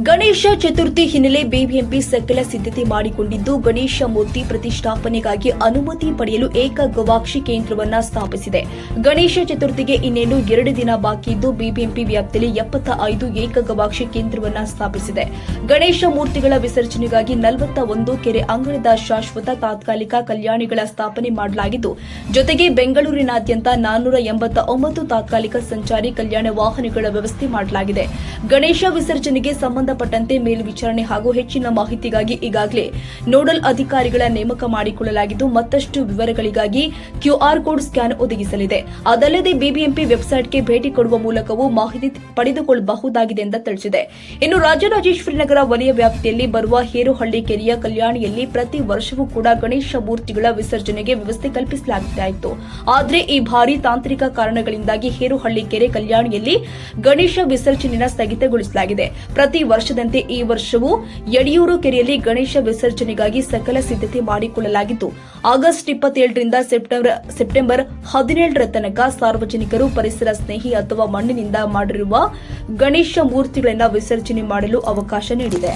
ಗಣೇಶ ಚತುರ್ಥಿ ಹಿನ್ನೆಲೆ ಬಿಬಿಎಂಪಿ ಸಕಲ ಸಿದ್ಧತೆ ಮಾಡಿಕೊಂಡಿದ್ದು, ಗಣೇಶ ಮೂರ್ತಿ ಪ್ರತಿಷ್ಠಾಪನೆಗಾಗಿ ಅನುಮತಿ ಪಡೆಯಲು ಏಕ ಗವಾಕ್ಷಿ ಕೇಂದ್ರವನ್ನು ಸ್ಥಾಪಿಸಿದೆ. ಗಣೇಶ ಚತುರ್ಥಿಗೆ ಇನ್ನೇನು ಎರಡು ದಿನ ಬಾಕಿ ಇದ್ದು, ಬಿಬಿಎಂಪಿ ವ್ಯಾಪ್ತಿಯಲ್ಲಿ ಎಪ್ಪತ್ತ ಐದು ಏಕ ಗವಾಕ್ಷಿ ಕೇಂದ್ರವನ್ನ ಸ್ಥಾಪಿಸಿದೆ. ಗಣೇಶ ಮೂರ್ತಿಗಳ ವಿಸರ್ಜನೆಗಾಗಿ ನಲವತ್ತ ಒಂದು ಕೆರೆ ಅಂಗಳದ ಶಾಶ್ವತ ತಾತ್ಕಾಲಿಕ ಕಲ್ಯಾಣಿಗಳ ಸ್ಥಾಪನೆ ಮಾಡಲಾಗಿದ್ದು, ಜೊತೆಗೆ ಬೆಂಗಳೂರಿನಾದ್ಯಂತ ನಾನ್ನೂರ ಎಂಬತ್ತ ಒಂಬತ್ತು ತಾತ್ಕಾಲಿಕ ಸಂಚಾರಿ ಕಲ್ಯಾಣ ವಾಹನಗಳ ವ್ಯವಸ್ಥೆ ಮಾಡಲಾಗಿದೆ. ಗಣೇಶ ವಿಸರ್ಜನೆಗೆ ಸಂಬಂಧಪಟ್ಟಂತೆ ಮೇಲ್ವಿಚಾರಣೆ ಹಾಗೂ ಹೆಚ್ಚಿನ ಮಾಹಿತಿಗಾಗಿ ಈಗಾಗಲೇ ನೋಡಲ್ ಅಧಿಕಾರಿಗಳ ನೇಮಕ ಮಾಡಿಕೊಳ್ಳಲಾಗಿದ್ದು, ಮತ್ತಷ್ಟು ವಿವರಗಳಿಗಾಗಿ ಕ್ಯೂಆರ್ ಕೋಡ್ ಸ್ಕ್ಯಾನ್ ಒದಗಿಸಲಿದೆ. ಅದಲ್ಲದೆ ಬಿಬಿಎಂಪಿ ವೆಬ್ಸೈಟ್ಗೆ ಭೇಟಿ ಕೊಡುವ ಮೂಲಕವೂ ಮಾಹಿತಿ ಪಡೆದುಕೊಳ್ಳಬಹುದಾಗಿದೆ ಎಂದು ತಿಳಿಸಿದೆ. ಇನ್ನು ರಾಜರಾಜೇಶ್ವರಿ ನಗರ ವಲಯ ವ್ಯಾಪ್ತಿಯಲ್ಲಿ ಬರುವ ಹೇರುಹಳ್ಳಿ ಕೆರೆಯ ಕಲ್ಯಾಣಿಯಲ್ಲಿ ಪ್ರತಿ ವರ್ಷವೂ ಕೂಡ ಗಣೇಶ ಮೂರ್ತಿಗಳ ವಿಸರ್ಜನೆಗೆ ವ್ಯವಸ್ಥೆ ಕಲ್ಪಿಸಲಾಗುತ್ತಿತ್ತು. ಆದರೆ ಈ ಭಾರಿ ತಾಂತ್ರಿಕ ಕಾರಣಗಳಿಂದಾಗಿ ಹೇರುಹಳ್ಳಿ ಕೆರೆ ಕಲ್ಯಾಣಿಯಲ್ಲಿ ಗಣೇಶ ವಿಸರ್ಜನೆಯನ್ನು ಸ್ಥಗಿತಗೊಳಿಸಲಾಗಿದೆ. ಪ್ರತಿ ವರ್ಷದಂತೆ ಈ ವರ್ಷವೂ ಯಡಿಯೂರು ಕೆರೆಯಲ್ಲಿ ಗಣೇಶ ವಿಸರ್ಜನೆಗಾಗಿ ಸಕಲ ಸಿದ್ಧತೆ ಮಾಡಿಕೊಳ್ಳಲಾಗಿತ್ತು. ಆಗಸ್ಟ್ ಇಪ್ಪತ್ತೇಳರಿಂದ ಸೆಪ್ಟೆಂಬರ್ ಸೆಪ್ಟೆಂಬರ್ ಹದಿನೇಳರ ತನಕ ಸಾರ್ವಜನಿಕರು ಪರಿಸರ ಸ್ನೇಹಿ ಅಥವಾ ಮಣ್ಣಿನಿಂದ ಮಾಡಿರುವ ಗಣೇಶ ಮೂರ್ತಿಗಳನ್ನು ವಿಸರ್ಜನೆ ಮಾಡಲು ಅವಕಾಶ ನೀಡಿದೆ.